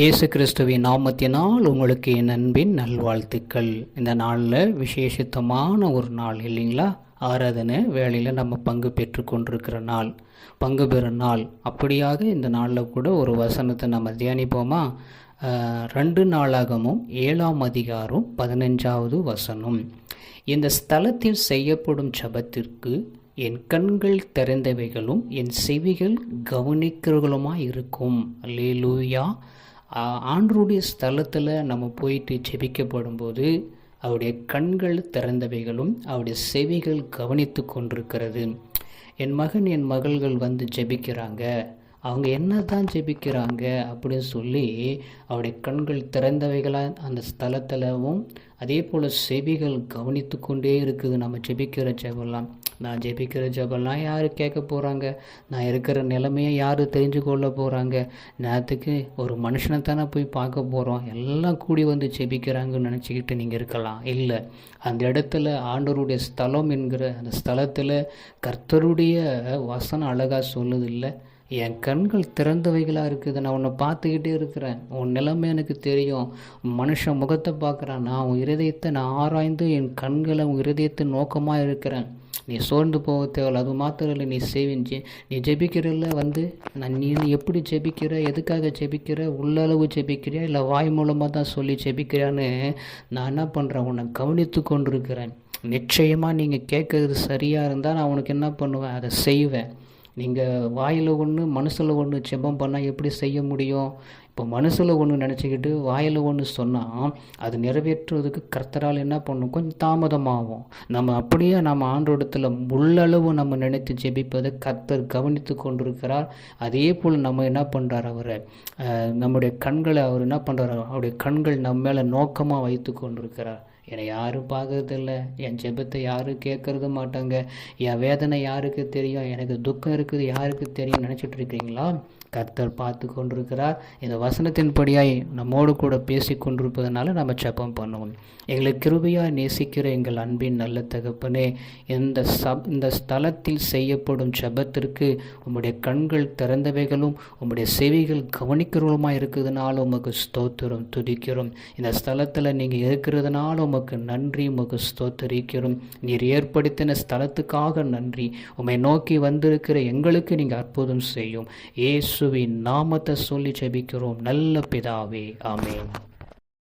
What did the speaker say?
இயேசு கிறிஸ்துவின் நாமத்தினால் உங்களுக்கு என் அன்பின் நல்வாழ்த்துக்கள். இந்த நாளில் விசேஷித்தமான ஒரு நாள் இல்லைங்களா? ஆராதனை வேலையில் நம்ம பங்கு பெற்று கொண்டிருக்கிற நாள் பங்கு பெறும் நாள். அப்படியாக இந்த நாளில் கூட ஒரு வசனத்தை நம்ம தியானிப்போமா? ரெண்டு நாளாகமும் ஏழாம் அதிகாரம் பதினஞ்சாவது வசனம். இந்த ஸ்தலத்தில் செய்யப்படும் சபத்திற்கு என் கண்கள் திறந்தவைகளும் என் செவிகள் கவனிக்கிறவர்களுமாய் இருக்கும். லீலூயா ஆண்டருடைய ஸ்தலத்தில் நம்ம போயிட்டு ஜெபிக்கப்படும்போது அவருடைய கண்கள் திறந்தவைகளும் அவருடைய செவிகள் கவனித்து கொண்டிருக்கிறது. என் மகன் என் மகள்கள் வந்து ஜெபிக்கிறாங்க. அவங்க என்ன தான் ஜெபிக்கிறாங்க அப்படின்னு சொல்லி அவருடைய கண்கள் திறந்தவைகளாக அந்த ஸ்தலத்திலவும் அதே போல் செவிகள் கவனித்து கொண்டே இருக்குது. நம்ம ஜெபிக்கிற ஜெபம்லாம். நான் ஜெபிக்கிற ஜபெல்லாம் யார் கேட்க போகிறாங்க நான் இருக்கிற நிலைமையை யார் தெரிஞ்சு கொள்ள போகிறாங்க நேரத்துக்கு ஒரு மனுஷனை தானே போய் பார்க்க போகிறோம் எல்லாம் கூடி வந்து ஜெபிக்கிறாங்கன்னு நினச்சிக்கிட்டு நீங்கள் இருக்கலாம். இல்லை அந்த இடத்துல ஆண்டவருடைய ஸ்தலம் என்கிற அந்த ஸ்தலத்தில் கர்த்தருடைய வசனம் அழகாக சொல்லுது இல்லை? என் கண்கள் திறந்தவைகளாக இருக்குது. நான் உன்னை பார்த்துக்கிட்டே இருக்கிறேன். உன் நிலைமை எனக்கு தெரியும். மனுஷன் முகத்தை பார்க்குறான். நான் உன் இருதயத்தை நான் ஆராய்ந்து என் கண்களை உன் இருதயத்தை நோக்கமாக இருக்கிறேன். நீ சோர்ந்து போக தேவையில்ல. அது மாத்திரம் இல்லை நீ சேவிஞ்சு. நீ ஜெபிக்கிறல்ல வந்து நான் நீ எப்படி ஜெபிக்கிற எதுக்காக ஜெபிக்கிற உள்ளளவு ஜெபிக்கிறியா இல்லை வாய் மூலமாக தான் சொல்லி ஜெபிக்கிறான்னு நான் என்ன பண்ணுறேன் உன்னை கவனித்து கொண்டிருக்கிறேன். நிச்சயமாக நீங்கள் கேட்குறது சரியாக இருந்தால் நான் உனக்கு என்ன பண்ணுவேன்? அதை செய்வேன். நீங்கள் வாயில் ஒன்று மனசில் ஒன்று ஜெபம் பண்ணால் எப்படி செய்ய முடியும்? இப்போ மனசில் ஒன்று நினச்சிக்கிட்டு வாயில் ஒன்று சொன்னால் அது நிறைவேற்றுவதுக்கு கர்த்தரால் என்ன பண்ணும்? கொஞ்சம் தாமதமாகும். நம்ம அப்படியே நம்ம ஆண்டோடத்தில் உள்ளளவு நம்ம நினைத்து ஜெபிப்பதை கர்த்தர் கவனித்து கொண்டிருக்கிறார். அதே போல் நம்ம என்ன பண்ணுறார் அவர்? நம்முடைய கண்களை அவர் என்ன பண்ணுறார் அவருடைய கண்கள் நம்ம மேலே நோக்கமாக வைத்து கொண்டிருக்கிறார். என்னை யாரும் பார்க்கறதில்ல. என் ஜெபத்தை யாரும் கேட்கறது மாட்டாங்க. என் வேதனை யாருக்கு தெரியும்? எனக்கு துக்கம் இருக்குது. யாருக்கு தெரியும்? நினச்சிட்டு இருக்கிறீங்களா? கர்த்தர் பார்த்து கொண்டிருக்கிறார். இந்த வசனத்தின்படியாய் நம்மோடு கூட பேசி கொண்டிருப்பதனால நம்ம ஜெபம் பண்ணுவோம். எங்களை கிருபையாக நேசிக்கிற எங்கள் அன்பின் நல்ல தகப்பனே இந்த சப் இந்த ஸ்தலத்தில் செய்யப்படும் செபத்திற்கு உம்முடைய கண்கள் திறந்தவைகளும் உம்முடைய செவிகள் கவனிக்கிறவளுமாக இருக்கிறதுனால உமக்கு ஸ்தோத்திரம் துதிக்கிறோம். இந்த ஸ்தலத்தில் நீங்கள் இருக்கிறதுனால உமக்கு நன்றி உமக்கு ஸ்தோத்தரிக்கிறோம். நீர் ஏற்படுத்தின ஸ்தலத்துக்காக நன்றி. உம்மை நோக்கி வந்திருக்கிற எங்களுக்கு நீங்கள் அற்புதம் செய்யும். இயேசுவின் நாமத்தை சொல்லி ஜெபிக்கிறோம். நல்ல பிதாவே ஆமேன்.